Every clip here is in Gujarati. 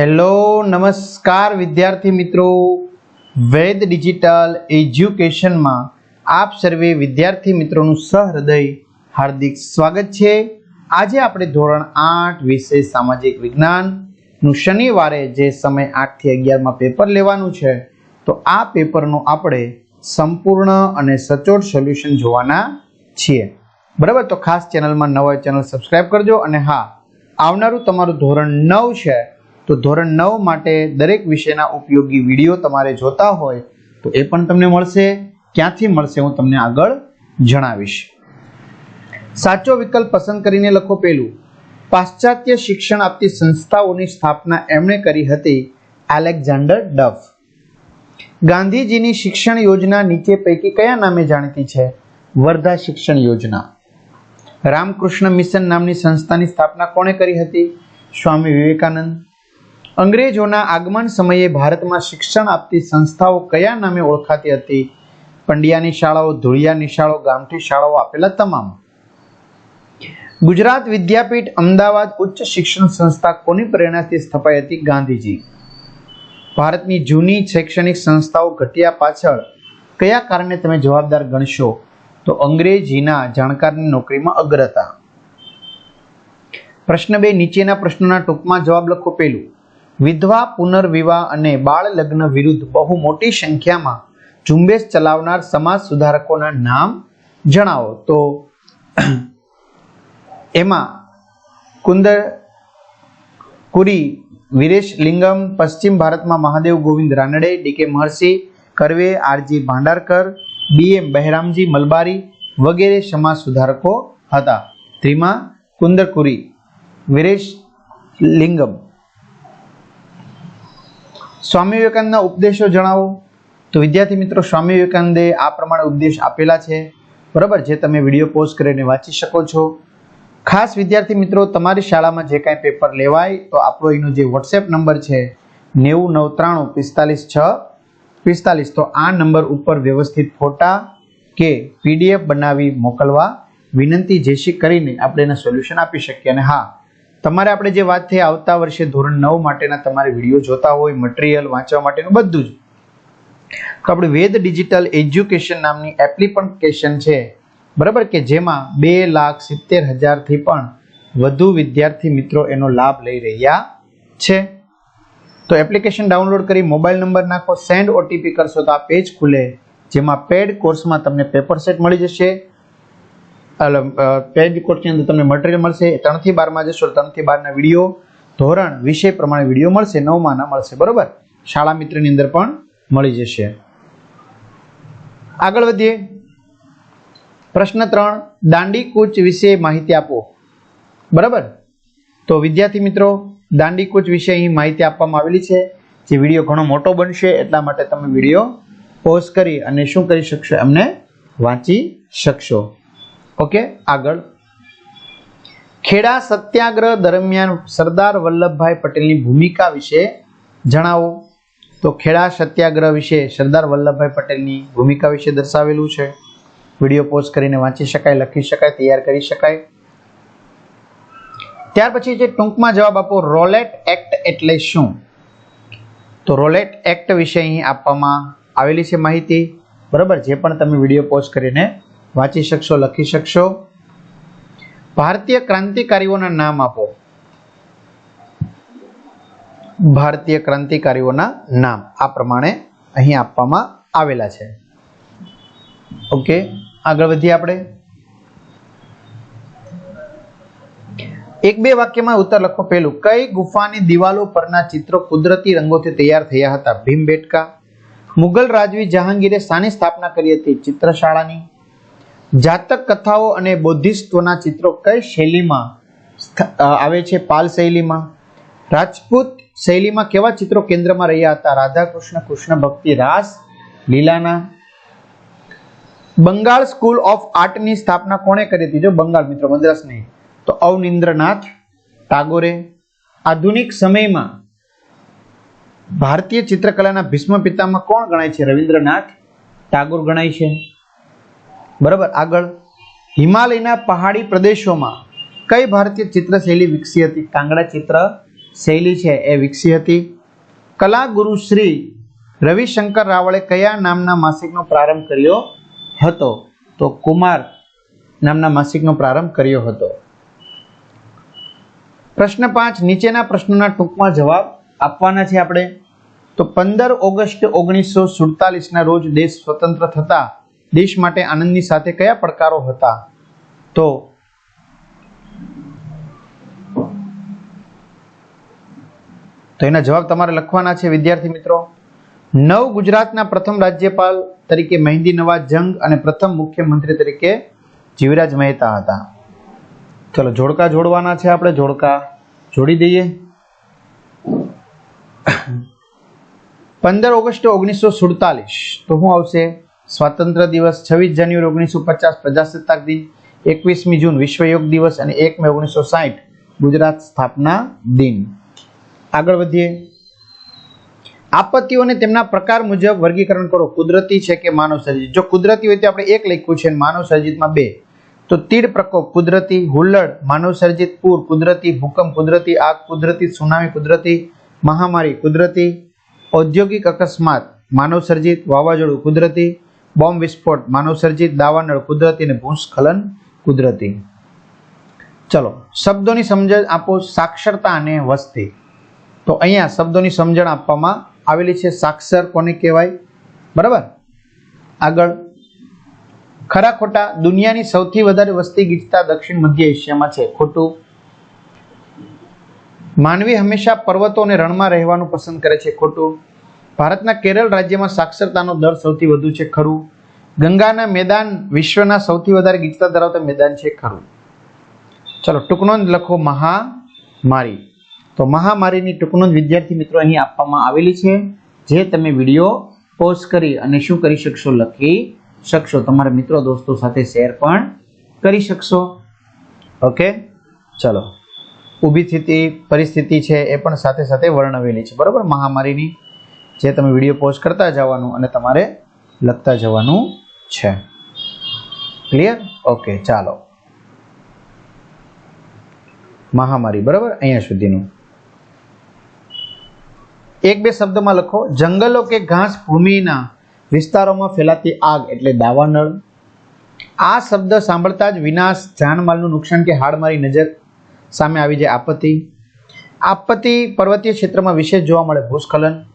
હેલો, નમસ્કાર વિદ્યાર્થી મિત્રો. વેદ ડિજિટલ એજ્યુકેશનમાં આપ સર્વે વિદ્યાર્થી મિત્રોનું સહૃદય, હાર્દિક સ્વાગત છે. આજે આપણે ધોરણ આઠ વિષય સામાજિક વિજ્ઞાનનું શનિવારે જે સમય આઠથી અગિયારમાં પેપર લેવાનું છે, તો આ પેપરનું આપણે સંપૂર્ણ અને સચોટ સોલ્યુશન જોવાના છીએ. બરાબર? તો ખાસ ચેનલમાં નવા ચેનલ સબસ્ક્રાઈબ કરજો અને હા, આવનારું તમારું ધોરણ નવ છે તો ધોરણ નવ માટે દરેક વિષયના ઉપયોગી વીડિયો તમારે જોતા હોય તો એ પણ તમને મળશે. ક્યાંથી મળશે હું તમને આગળ જણાવીશ. સાચો વિકલ્પ પસંદ કરીને લખો પેલું પાશ્ચાત્ય શિક્ષણ આપતી સંસ્થાઓની સ્થાપના એમણે કરી હતી એલેક્ઝાન્ડર ડફ. ગાંધીજીની શિક્ષણ યોજના નીચે પૈકી કયા નામે જાણીતી છે? વર્ધા શિક્ષણ યોજના. રામકૃષ્ણ મિશન નામની સંસ્થાની સ્થાપના કોણે કરી હતી? સ્વામી વિવેકાનંદ અંગ્રેજોના આગમન સમયે ભારતમાં શિક્ષણ આપતી સંસ્થાઓ કયા નામે ઓળખાતી હતી? પંડ્યાની શાળાઓ, ધુળિયાની શાળાઓ, ગામઠી શાળાઓ આપેલા તમામ. ગુજરાત વિદ્યાપીઠ અમદાવાદ ઉચ્ચ શિક્ષણ સંસ્થા કોની પ્રેરણાથી સ્થપાઈ હતી? ગાંધીજી. ભારતની જૂની શૈક્ષણિક સંસ્થાઓ ઘટ્યા પાછળ કયા કારણે તમે જવાબદાર ગણશો? તો અંગ્રેજીના જાણકારની નોકરીમાં અગ્રતા. પ્રશ્ન બે, નીચેના પ્રશ્નોના ટૂંકમાં જવાબ લખો પેલું વિધવા, પુનર્વિવાહ અને બાળ લગ્ન વિરુદ્ધ બહુ મોટી સંખ્યામાં ઝુંબેશ ચલાવનાર સમાજ સુધારકોના નામ જણાવો. તો એમાં કુંદર, કુરી, વિરેશ લિંગમ, પશ્ચિમ ભારતમાં Mahadev Govind Ranade decay Maharshi, Karve, R G Bhandarkar BM Behramji Malabari વગેરે સમાજ સુધારકો હતા. ત્રીમાં કુંદરકુરી વિરેશ લિંગમ. સ્વામી વિવેકાનંદના ઉપદેશો જણાવો. તો વિદ્યાર્થી મિત્રો, સ્વામી વિવેકાનંદે આ પ્રમાણે ઉપદેશ આપેલા છે. બરાબર? જે તમે વીડિયો પોઝ કરીને વાંચી શકો છો. ખાસ વિદ્યાર્થી મિત્રો, તમારી શાળામાં જે કાંઈ પેપર લેવાય, તો આપણો એનો જે વોટ્સએપ નંબર છે, નેવું નવ ત્રાણું પિસ્તાલીસ છ પિસ્તાલીસ, તો આ નંબર ઉપર વ્યવસ્થિત ફોટા કે પીડીએફ બનાવી મોકલવા વિનંતી જેશી કરીને આપણે એના સોલ્યુશન આપી શકીએ. અને હા તમારે આપણે જે વાત થઈ આવતા વર્ષે ધોરણ નવ માટેના તમારે વીડિયો જોતા હોય મટીરિયલ વાંચવા માટેનું બધું જ. તો આપણે વેદ ડિજિટલ એજ્યુકેશન નામની એપ્લિકેશન છે, બરાબર કે જેમાં બે લાખ સિત્તેર હજારથી પણ વધુ વિદ્યાર્થી મિત્રો એનો લાભ લઈ રહ્યા છે. તો એપ્લિકેશન ડાઉનલોડ કરી મોબાઈલ નંબર નાખો, સેન્ડ ઓટીપી કરશો તો આ પેજ ખુલે, જેમાં પેડ કોર્સમાં તમને પેપર સેટ મળી જશે. પેડ કોર્સની અંદર તમને મટીરિયલ મળશે ત્રણથી બારમાં જશો ત્રણથી બારના વીડિયો ધોરણ વિષય પ્રમાણે વીડિયો મળશે, નવમાંના મળશે, બરોબર? શાળા મિત્રની અંદર પણ મળી જશે. આગળ વધીએ. પ્રશ્ન ત્રણ, દાંડી કૂચ વિશે માહિતી આપો. બરાબર? તો વિદ્યાર્થી મિત્રો, દાંડી કૂચ વિશે અહીં માહિતી આપવામાં આવેલી છે, જે વીડિયો ઘણો મોટો બનશે, એટલા માટે તમે વીડિયો પોઝ કરી અને શું કરી શકશો, એમને વાંચી શકશો. ઓકે આગળ. ખેડા સત્યાગ્રહ દરમિયાન સરદાર વલ્લભભાઈ પટેલની ભૂમિકા વિશે જણાવો. તો ખેડા સત્યાગ્રહ વિશે સરદાર વલ્લભભાઈ પટેલની ભૂમિકા વિશે દર્શાવેલું છે. વીડિયો પોઝ કરીને વાંચી શકાય, લખી શકાય, તૈયાર કરી શકાય. ત્યાર પછી જે ટૂંકમાં જવાબ આપો, રોલેટ એક્ટ એટલે શું? તો રોલેટ એક્ટ વિશે અહીં આપવામાં આવેલી છે માહિતી. બરાબર? જે પણ તમે વીડિયો પોઝ કરીને વાંચી શકશો, લખી શકશો. ભારતીય ક્રાંતિકારીઓના નામ આપો. ભારતીય ક્રાંતિકારીઓના નામ આ પ્રમાણે અહીં આપવામાં આવેલા છે. ઓકે, આગળ વધીએ આપણે. એક બે વાક્યમાં ઉત્તર લખો પહેલું. કઈ ગુફાની દિવાલો પરના ચિત્રો કુદરતી રંગોથી તૈયાર થયા હતા? ભીમ બેટકા મુગલ રાજવી જહાંગીરે શાની સ્થાપના કરી હતી ચિત્રશાળાની? જાતક કથાઓ અને બૌદ્ધિસ્ટોના ચિત્રો કઈ શૈલીમાં આવે છે? પાલ શૈલીમાં? રાજપૂત શૈલીમાં કેવા ચિત્રો કેન્દ્રમાં રહ્યા હતા? રાધા કૃષ્ણ કૃષ્ણ ભક્તિ, રાસ, લીલાના? બંગાળ સ્કૂલ ઓફ આર્ટની સ્થાપના કોણે કરી હતી? જો બંગાળ મિત્રો, મદ્રાસ નહીં. તો અવનિન્દ્રનાથ ટાગોરે. આધુનિક સમયમાં ભારતીય ચિત્રકલાના ભીષ્મ પિતામાં કોણ ગણાય છે? રવિન્દ્રનાથ ટાગોર ગણાય છે. બરાબર? આગળ. હિમાલયના પહાડી પ્રદેશોમાં કઈ ભારતીય ચિત્રશૈલી વિકસી હતી? કાંગડા ચિત્ર શૈલી છે, એ વિકસી હતી. કલા ગુરુ શ્રી રવિશંકર રાવળે કયા નામના માસિકનો પ્રારંભ કર્યો હતો? તો કુમાર નામના માસિકનો પ્રારંભ કર્યો હતો. પ્રશ્ન પાંચ, નીચેના પ્રશ્નોના ટૂંકમાં જવાબ આપવાના છે આપણે. તો પંદર ઓગસ્ટ ઓગણીસો સુડતાલીસના રોજ દેશ સ્વતંત્ર થતા દેશ માટે આનંદની સાથે કયા પડકારો હતા? તો તો એના જવાબ તમારે લખવાના છે, વિદ્યાર્થી મિત્રો. નવ ગુજરાતના પ્રથમ રાજ્યપાલ તરીકે મહેંદી નવાજ જંગ અને પ્રથમ મુખ્યમંત્રી તરીકે જીવરાજ મહેતા હતા. ચલો, જોડકા જોડવાના છે આપણે, જોડકા. જોડી દઈએ. પંદર ઓગસ્ટ ઓગણીસો સુડતાલીસ, તો શું આવશે? સ્વાતંત્ર્ય દિવસ છવ્વીસ જાન્યુઆરી ઓગણીસો પચાસ પ્રજાસત્તાક દિન, એકવીસમી જૂન વિશ્વ યોગ દિવસ અને એક મે ઓગણીસો સાઠ ગુજરાત સ્થાપના દિન. આગળ વધીએ. આપત્તિઓને તેમના પ્રકાર મુજબ વર્ગીકરણ કરો. કુદરતી છે કે માનવ સર્જિત? જો કુદરતી હોય તો આપણે એક લખ્યું છે માનવસર્જિતમાં માનવ સર્જિતમાં બે. તો તીડ પ્રકોપ, કુદરતી હુલ્લડ, માનવ સર્જિત પૂર, કુદરતી ભૂકંપ, કુદરતી આગ, કુદરતી સુનામી, કુદરતી મહામારી, કુદરતી ઔદ્યોગિક અકસ્માત, માનવ સર્જિત વાવાઝોડું, કુદરતી બોમ્બ વિસ્ફોટ, માનવસર્જિત દાવાનળ કુદરતી અને ભૂસ્ખલન કુદરતી. ચલો, શબ્દોની સમજણ આપો સાક્ષરતા અને વસ્તી. તો અહીંયા શબ્દોની સમજણ આપવામાં આવેલી છે, સાક્ષર કોને કહેવાય? બરાબર? આગળ. ખરા ખોટા દુનિયાની સૌથી વધારે વસ્તી ગીચતા દક્ષિણ મધ્ય એશિયામાં છે. ખોટું. માનવી હંમેશા પર્વતો અને રણમાં રહેવાનું પસંદ કરે છે. ખોટું. ભારતના કેરળ રાજ્યમાં સાક્ષરતાનો દર સૌથી વધુ છે ખરું. ગંગાના મેદાન વિશ્વના સૌથી વધારે ગીચતા ધરાવતા મેદાન છે ખરું. ચલો, ટૂંકનોંધ લખો મહામારી. તો મહામારીની ટૂંકનોંધ વિદ્યાર્થી મિત્રો અહીં આપવામાં આવેલી છે. જે તમે વીડિયો પોઝ કરી અને શું કરી શકશો લખી શકશો. તમારા મિત્રો દોસ્તો સાથે શેર પણ કરી શકશો. ઓકે? ચલો. ઊભી સ્થિતિ, પરિસ્થિતિ છે એ પણ સાથે સાથે વર્ણવેલી છે. બરાબર? મહામારીની જે તમે વીડિયો પોસ્ટ કરતા જવાનું અને તમારે લખતા જવાનું છે. ક્લિયર ઓકે ચાલો. મહામારી, બરાબર? અહીંયા સુધીનું. એક બે શબ્દમાં લખો. જંગલો કે ઘાસ ભૂમિના વિસ્તારોમાં ફેલાતી આગ એટલે દાવાનળ. આ શબ્દ સાંભળતા જ વિનાશ, જાનમાલનું નુકસાન કે હાડમારી નજર સામે આવી જાય આપત્તિ. આપત્તિ પર્વતીય ક્ષેત્રમાં વિશેષ જોવા મળે ભૂસ્ખલન.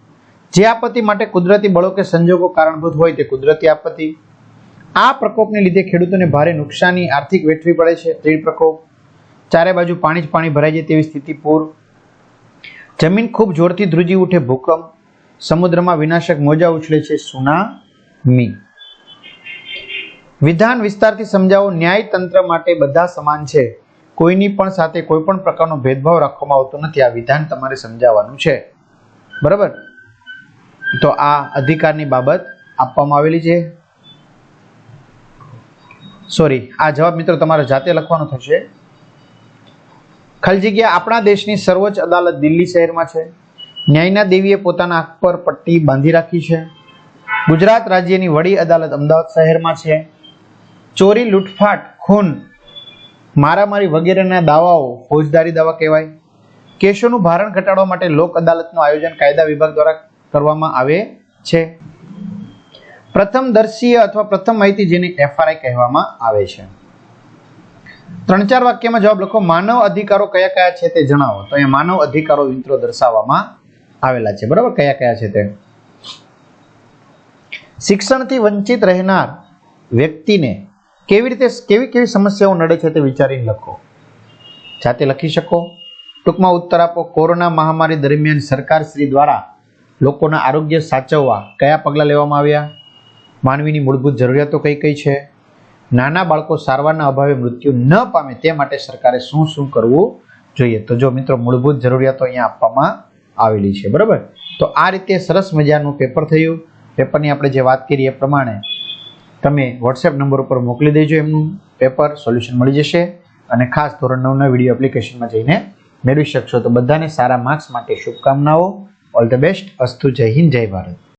જે આપત્તિ માટે કુદરતી બળો કે સંજોગો કારણભૂત હોય તે કુદરતી આપત્તિ. આ પ્રકોપને લીધે ખેડૂતોને ભારે નુકસાની, આર્થિક વેઠવી પડે છે તીડ પ્રકોપ. ચારે બાજુ પાણી જ પાણી ભરાઈ જાય તેવી સ્થિતિ પૂર. જમીન ખૂબ જોરથી ધ્રુજી ઉઠે ભૂકંપ. સમુદ્રમાં વિનાશક મોજા ઉછળે છે સુનામી. વિધાન વિસ્તારથી સમજાવો, ન્યાય તંત્ર માટે બધા સમાન છે. કોઈની પણ સાથે કોઈ પણ પ્રકારનો ભેદભાવ રાખવામાં આવતો નથી. આ વિધાન તમારે સમજાવવાનું છે. બરાબર? તો આ અધિકારની બાબત આપવામાં આવેલી છે. સોરી આ જવાબ મિત્રો તમારે જાતે લખવાનો થશે. ખાલી જગ્યા આપણા દેશની સર્વોચ્ચ અદાલત દિલ્હી શહેરમાં છે. ન્યાયના દેવીએ પોતાના આંખ પર પટ્ટી બાંધી રાખી છે. ગુજરાત રાજ્યની વડી અદાલત અમદાવાદ શહેરમાં છે. ચોરી, લૂંટફાટ, ખૂન, મારામારી વગેરેના દાવાઓ ફોજદારી દાવા કહેવાય. કેસોનું ભારણ ઘટાડવા માટે લોક અદાલતનું આયોજન કાયદા વિભાગ દ્વારા કરવામાં આવે છે. પ્રથમ દર્શીય અથવા પ્રથમ માહિતી જેને એફઆરઆઈ કહેવામાં આવે છે. ત્રણ ચાર વાક્યમાં જવાબ લખો. માનવ અધિકારો કયા કયા છે તે જણાવો. તો અહીંયા માનવ અધિકારો મિત્રો દર્શાવવામાં આવેલા છે. બરાબર? કયા કયા છે તે? શિક્ષણથી વંચિત રહેનાર વ્યક્તિને કેવી રીતે કેવી કેવી સમસ્યાઓ નડે છે તે વિચારીને લખો. જાતે લખી શકો. ટૂંકમાં ઉત્તર આપો. કોરોના મહામારી દરમિયાન સરકાર શ્રી દ્વારા લોકોના આરોગ્ય સાચવવા કયા પગલાં લેવામાં આવ્યા? માનવીની મૂળભૂત જરૂરિયાતો કઈ કઈ છે? નાના બાળકો સારવારના અભાવે મૃત્યુ ન પામે તે માટે સરકારે શું શું કરવું જોઈએ? તો જો મિત્રો મૂળભૂત જરૂરિયાતો અહીંયા આપવામાં આવેલી છે, બરાબર? તો આ રીતે સરસ મજાનું પેપર થયું. પેપરની આપણે જે વાત કરી એ પ્રમાણે તમે વોટ્સએપ નંબર ઉપર મોકલી દેજો એમનું પેપર સોલ્યુશન મળી જશે અને ખાસ ધોરણ નવના વીડિયો એપ્લિકેશનમાં જઈને મેળવી શકશો. તો બધાને સારા માર્ક્સ માટે શુભકામનાઓ. All the best. અસ્તુ જય હિન્દ જય ભારત.